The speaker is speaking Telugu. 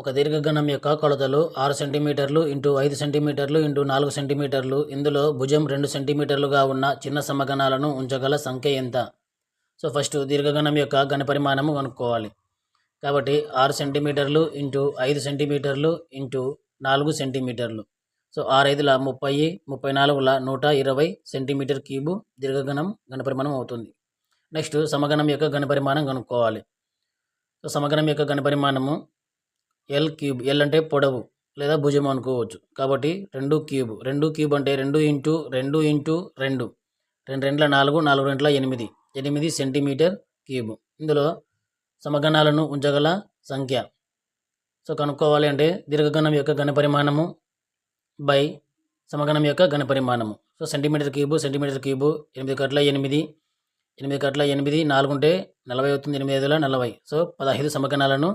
ఒక దీర్ఘగణం యొక్క కొలతలు ఆరు సెంటీమీటర్లు ఇంటూ ఐదు సెంటీమీటర్లు ఇంటూ నాలుగు సెంటీమీటర్లు. ఇందులో భుజం రెండు సెంటీమీటర్లుగా ఉన్న చిన్న సమగణాలను ఉంచగల సంఖ్య ఎంత? సో ఫస్ట్ దీర్ఘగణం యొక్క ఘనపరిమాణము కనుక్కోవాలి. కాబట్టి ఆరు సెంటీమీటర్లు ఇంటూ ఐదు సెంటీమీటర్లు ఇంటూ నాలుగు సెంటీమీటర్లు. సో ఆరు ఐదుల ముప్పై ముప్పై నాలుగుల నూట ఇరవై సెంటీమీటర్ క్యూబు దీర్ఘగణం ఘనపరిమాణం అవుతుంది. నెక్స్ట్ సమగణం యొక్క ఘనపరిమాణం కనుక్కోవాలి. సో సమగణం యొక్క ఘనపరిమాణము ఎల్ క్యూబ్ ఎల్ అంటే పొడవు లేదా భుజం అనుకోవచ్చు. కాబట్టి రెండు క్యూబ్ రెండు క్యూబ్ అంటే రెండు ఇంటూ రెండు ఇంటూ రెండు. రెండు రెంట్ల నాలుగు నాలుగు రెంట్ల ఎనిమిది. ఎనిమిది సెంటీమీటర్ క్యూబ్. ఇందులో సమగణాలను ఉంచగల సంఖ్య. సో కనుక్కోవాలి అంటే దీర్ఘగణం యొక్క ఘనపరిమాణము బై సమగణం యొక్క ఘనపరిమాణము so centimetre cube centimetre cube ఎనిమిది కట్ల ఎనిమిది. ఎనిమిది కట్ల ఎనిమిది నాలుగు ఉంటే నలభై అవుతుంది ఎనిమిది ఐదుల నలభై. సో పదహైదు సమగణాలను